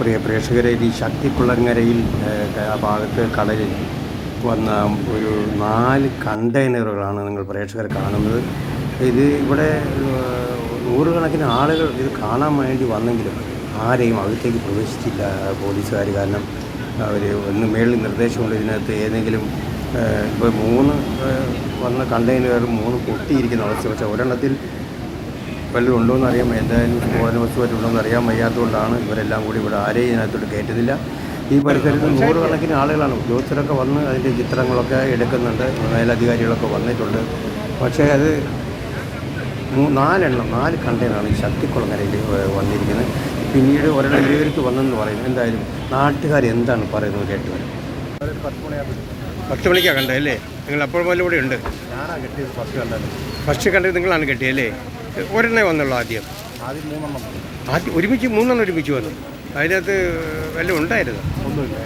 പ്രിയ പ്രേക്ഷകരെ ഈ ആ ഭാഗത്ത് കടലിൽ വന്ന ഒരു നാല് കണ്ടെയ്നറുകളാണ് നിങ്ങൾ പ്രേക്ഷകർ കാണുന്നത്. ഇത് ഇവിടെ നൂറുകണക്കിന് ആളുകൾ ഇത് കാണാൻ വേണ്ടി വന്നെങ്കിലും ആരെയും അകത്തേക്ക് പ്രവേശിച്ചില്ല പോലീസുകാർ. കാരണം അവർ ഒന്ന് മേളിൽ നിർദ്ദേശമുണ്ട് ഇതിനകത്ത് ഏതെങ്കിലും ഇപ്പോൾ മൂന്ന് വന്ന കണ്ടെയ്നർ മൂന്ന് പൊട്ടിയിരിക്കുന്ന അവസ്ഥ. പക്ഷേ ഒരെണ്ണത്തിൽ വല്ലതും ഉണ്ടോ എന്ന് അറിയാൻ. എന്തായാലും സ്ഫോടന വസ്തുവായിട്ട് ഉണ്ടോ എന്ന് അറിയാൻ വയ്യാത്തതുകൊണ്ടാണ് ഇവരെല്ലാം കൂടി ഇവിടെ ആരെയും ഇതിനകത്തോട്ട് കയറ്റുന്നില്ല ഈ പരിസരത്ത് നൂറുകണക്കിന് ആളുകളാണ്. ഉദ്യോഗസ്ഥരൊക്കെ വന്ന് അതിന്റെ ചിത്രങ്ങളൊക്കെ എടുക്കുന്നുണ്ട്. മേലധികാരികളൊക്കെ വന്നിട്ടുണ്ട്. പക്ഷേ അത് നാലെണ്ണം നാല് കണ്ടെയ്നറാണ് ഈ ശക്തിക്കുളങ്ങരയിൽ വന്നിരിക്കുന്നത്. പിന്നീട് ഒരെണ്ണം ഇരുവർക്ക് വന്നെന്ന് പറയുന്നു. എന്തായാലും നാട്ടുകാർ എന്താണ് പറയുന്നത് കേട്ട് വരും. പത്ത് മണിക്കാണ് കണ്ടത് അല്ലേ? നിങ്ങൾ അപ്പോൾ പോലെ ഇവിടെ ഉണ്ട്. ഞാനാണ് കെട്ടിയത് ഫസ്റ്റ് കണ്ടത്. ഫസ്റ്റ് കണ്ടത് നിങ്ങളാണ് കെട്ടിയല്ലേ ഒരെണ്ണേ വന്നുള്ളൂ ആദ്യം. ആദ്യം മൂന്നെണ്ണം വന്നു. ആദ്യം ഒരുമിച്ച് മൂന്നെണ്ണം ഒരുമിച്ച് വന്നു. അതിനകത്ത് വല്ലതും ഉണ്ടായിരുന്നു? ഒന്നുമില്ല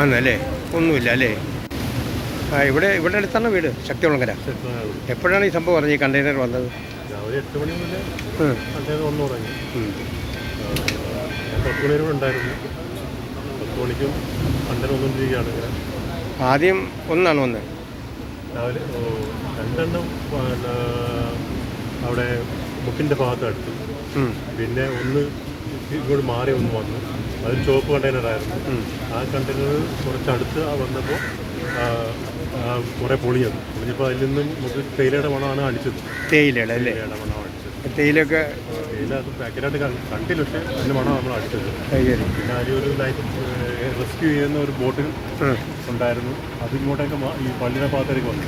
ആണല്ലേ ഒന്നുമില്ല അല്ലേ? ആ ഇവിടെ ഇവിടെ അടുത്താണ് വീട് ശക്തികുളങ്കര എപ്പോഴാണ് ഈ സംഭവം പറഞ്ഞത് ഈ കണ്ടെയ്നർ വന്നത്? ആദ്യം ഒന്നാണ് വന്നത്. രാവിലെ രണ്ടെണ്ണം അവിടെ ബുക്കിന്റെ ഭാഗത്ത് അടുത്തു. പിന്നെ ഒന്ന് ഇങ്ങോട്ട് മാറി ഒന്ന് വന്നു. അത് ചുവപ്പ് കണ്ടെയ്നറായിരുന്നു. ആ കണ്ടെയ്നർ കുറച്ചടുത്ത് വന്നപ്പോൾ കുറേ പൊളിഞ്ഞത്. പൊളിഞ്ഞപ്പോൾ അതിൽ നിന്നും നമുക്ക് തേയിലയുടെ മണമാണ് അടിച്ചത്. തേയിലയുടെ അല്ലേ? തേയിലയുടെ മണം അടിച്ചത് തേയിലൊക്കെ തേയില അത് പാക്കറ്റായിട്ട് കൺ- കണ്ടില്ല പക്ഷേ അതിന്റെ മണം നമ്മൾ അടിച്ചത്. പിന്നെ അതിൽ ഒരു ലൈഫ് റെസ്ക്യൂ ചെയ്യുന്ന ഒരു ബോട്ട് ഉണ്ടായിരുന്നു. അത് ഇങ്ങോട്ടേക്ക് ഈ പള്ളിയുടെ ഭാഗത്തേക്ക് വന്നു.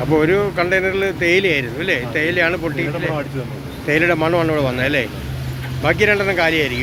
അപ്പോൾ ഒരു കണ്ടെയ്നറിൽ തേയിലയായിരുന്നു അല്ലേ? തേയിലയാണ് പൊട്ടി തേയിലയുടെ മണമാണ് ഇവിടെ വന്നത് അല്ലേ? ബാക്കി രണ്ടെണ്ണം കാലിയായിരിക്കും